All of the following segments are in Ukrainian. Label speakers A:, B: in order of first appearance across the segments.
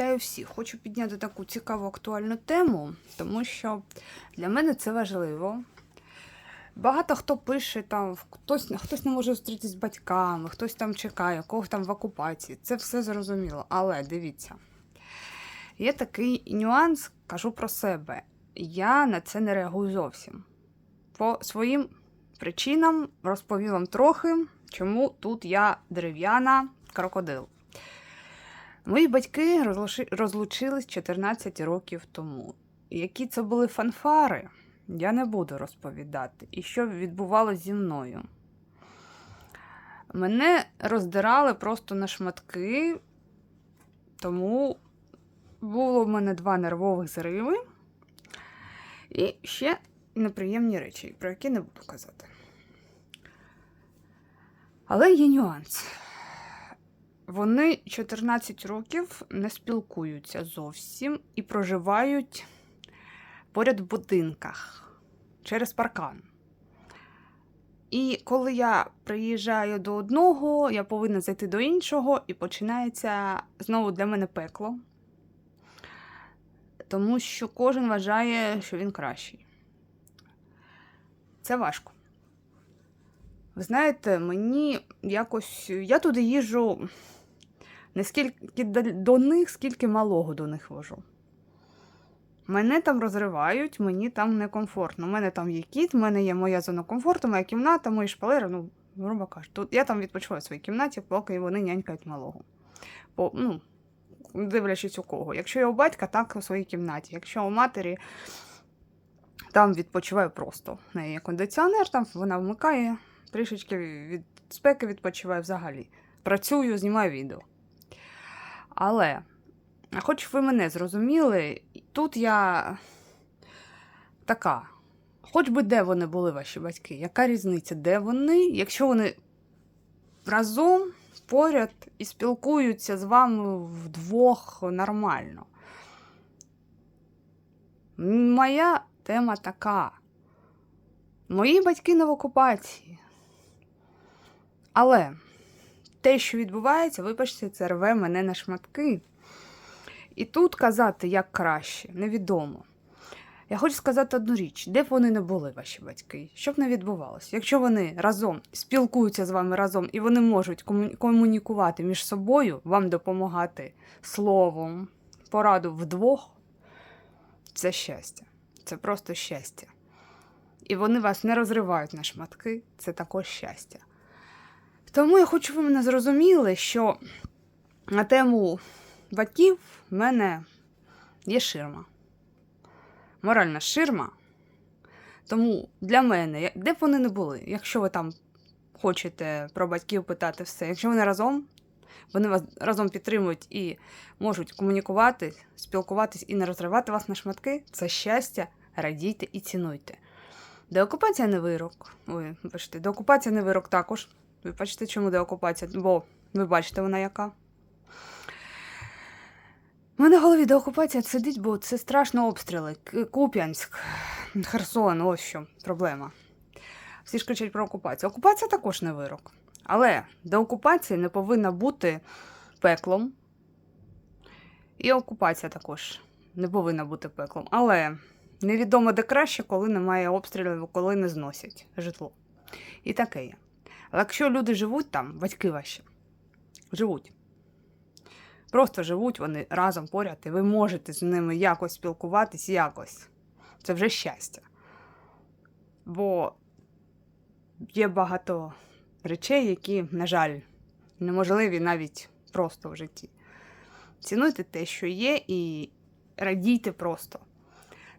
A: вітаю всіх. Хочу підняти таку цікаву актуальну тему, тому що для мене це важливо. Багато хто пише там, хтось, хтось не може зустрітися з батьками, хтось там чекає, кого там в окупації. Це все зрозуміло. Але дивіться, є такий нюанс, кажу про себе. Я на це не реагую зовсім. По своїм причинам розповім вам трохи, чому тут я дерев'яна крокодил. Мої батьки розлучились 14 років тому. Які це були фанфари, я не буду розповідати. І що відбувалося зі мною. Мене роздирали просто на шматки, тому було в мене два нервових зриви. І ще неприємні речі, про які не буду казати. Але є нюанс. Вони 14 років не спілкуються зовсім і проживають поряд в будинках через паркан. І коли я приїжджаю до одного, я повинна зайти до іншого, і починається знову для мене пекло. Тому що кожен вважає, що він кращий. Це важко. Ви знаєте, мені якось. Я туди їжджу не скільки до, них, скільки малого до них вожу. Мене там розривають, мені там некомфортно. У мене там є кіт, в мене є моя зона комфорту, моя кімната, мої шпалери, ну, грубо кажучи. Тут я там відпочиваю в своїй кімнаті, поки вони нянькають малого. По, ну, дивлячись у кого. Якщо я у батька, так у своїй кімнаті. Якщо у матері, там відпочиваю просто. В неї є кондиціонер, там вона вмикає, трішечки від спеки відпочиваю взагалі. Працюю, знімаю відео. Але, хоч ви мене зрозуміли, тут я така. Хоч би де вони були, ваші батьки, яка різниця, де вони, якщо вони разом поряд і спілкуються з вами вдвох нормально. Моя тема така. Мої батьки не в окупації. Але те, що відбувається, вибачте, це рве мене на шматки. І тут казати, як краще, невідомо. Я хочу сказати одну річ: де б вони не були, ваші батьки, що б не відбувалося? Якщо вони разом спілкуються з вами разом і вони можуть комунікувати між собою, вам допомагати словом, пораду вдвох, це щастя. Це просто щастя. І вони вас не розривають на шматки, це також щастя. Тому я хочу, щоб ви мене зрозуміли, що на тему батьків в мене є ширма. Моральна ширма. Тому для мене, де б вони не були, якщо ви там хочете про батьків питати все, якщо вони разом, вони вас разом підтримують і можуть комунікувати, спілкуватись і не розривати вас на шматки, це щастя, радійте і цінуйте. Деокупація не вирок. Ой, бачите, деокупація не вирок також. Ви бачите, чому деокупація? Бо ви бачите, вона яка. У мене в голові деокупація сидить, бо це страшно обстріли. Куп'янськ, Херсон, ось що проблема. Всі ж кричать про окупацію. Окупація також не вирок. Але деокупація не повинна бути пеклом. І окупація також не повинна бути пеклом. Але невідомо де краще, коли немає обстрілів, коли не зносять житло. І таке є. Але якщо люди живуть там, батьки ваші, живуть. Просто живуть вони разом поряд, і ви можете з ними якось спілкуватись, якось. Це вже щастя. Бо є багато речей, які, на жаль, неможливі навіть просто в житті. Цінуйте те, що є, і радійте просто.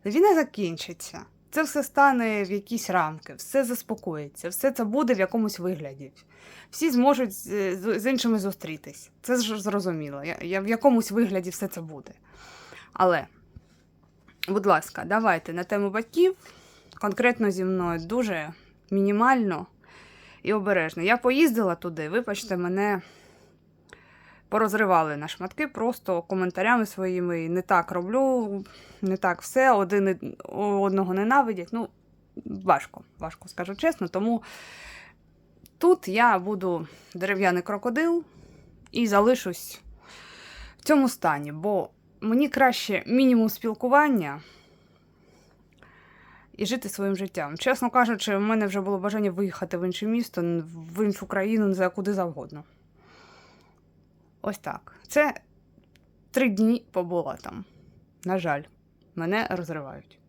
A: Війна закінчиться. Це все стане в якісь рамки, все заспокоїться, все це буде в якомусь вигляді. Всі зможуть з, іншими зустрітись. Це ж зрозуміло. Я, в якомусь вигляді все це буде. Але, будь ласка, давайте на тему батьків, конкретно зі мною, дуже мінімально і обережно. Я поїздила туди, вибачте, мене порозривали на шматки просто коментарями своїми не так роблю, не так все, один одного ненавидять. Ну, важко, важко скажу чесно. Тому тут я буду дерев'яний крокодил і залишусь в цьому стані, бо мені краще мінімум спілкування. І жити своїм життям. Чесно кажучи, в мене вже було бажання виїхати в інше місто, в іншу країну, за куди завгодно. Ось так. Це три дні побула там. На жаль, мене розривають.